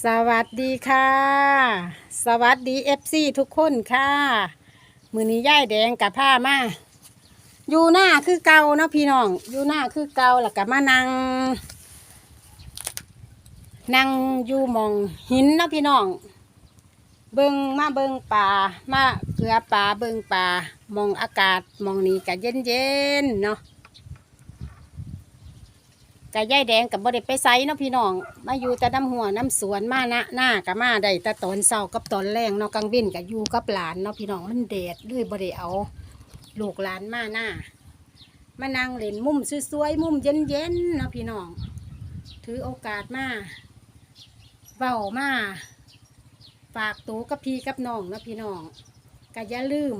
สวัสดีค่ะ สวัสดีเอฟซีทุกคนค่ะ มือนี้ย่ายแดงกับผ้ามาอยู่หน้าคือเก่าเนาะพี่น้อง อยู่หน้าคือเก่าแล้วก็มานั่งนั่งอยู่มองหินเนาะพี่น้อง เบิงมาเบิงป่ามาเกลือป่าเบิงป่ามองอากาศมองนี้ก็เย็นเย็นๆเนาะ กะย่ายแดงกับบ่ได้ไปไซเนาะพี่น้อง มาอยู่แต่น้ำหัวน้ำสวนมาหน้าหน้ากับมาได้แต่ตอนเช้ากับตอนแรงเนาะกลางว้นกับอยู่กับหลานเนาะพี่น้องมันแดดเลยบ่ได้เอา ลูกหลานมาหน้ามานั่งเล่นมุมสวยๆมุมเย็นๆเนาะพี่น้อง ถือโอกาสมาเว้ามาฝากตูกับพี่กับน้องเนาะพี่น้องก็อย่าลืม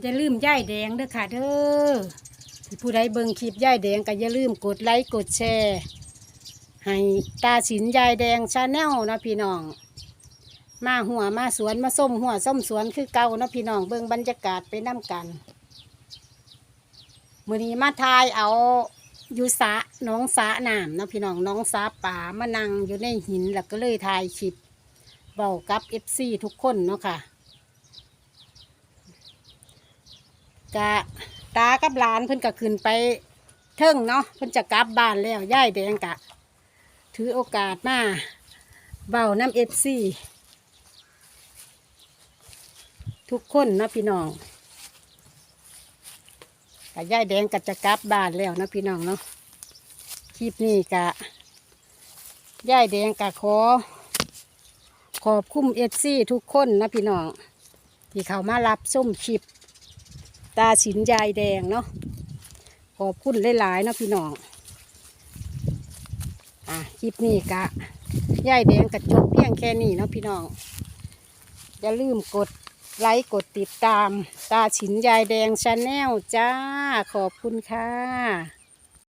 อย่าลืมย่ายแดงเด้อค่ะเด้อ ผู้ใดเบิ่งคลิปยายแดงก็อย่าลืมกดไลค์กดแชร์ให้ตาสินยายแดงชาแนลนะพี่น้อง มาหัวมาสวนมาส้มหัวส้มสวนคือเก่านะพี่น้องเบิ่งบรรยากาศไปน้ำกันมือนี้มาทายเอาอยู่สะน้องสะน้ำนะพี่น้องน้องสะป่ามานั่งอยู่ในหินแล้วก็เลยทายคลิปเบากับเอฟซีทุกคนเนาะค่ะกะ ตากับหลานเพิ่นก็ขึ้นไปเทิงเนาะเพิ่นจะกลับบ้านแล้วย่ายแดงกะ ถือโอกาสมาเบาน้ำเอฟซีทุกคนเนาะพี่น้องกะย่ายแดงก็จะกลับบ้านแล้วนะพี่น้องเนาะคลิปนี้กะย่ายแดงกะขอ ขอบคุ้มเอฟซีทุกคนนะพี่น้องที่เขามารับส้มคลิป ตาสินยายแดงเนาะขอบคุณหลายๆเนาะพี่น้องอะคลิปนี้กะยายแดงกระจบเพียงแค่นี้เนาะพี่น้อง อย่าลืมกดไลค์กดติดตาม ตาฉินยายแดงชาแนลจ้า ขอบคุณค่ะ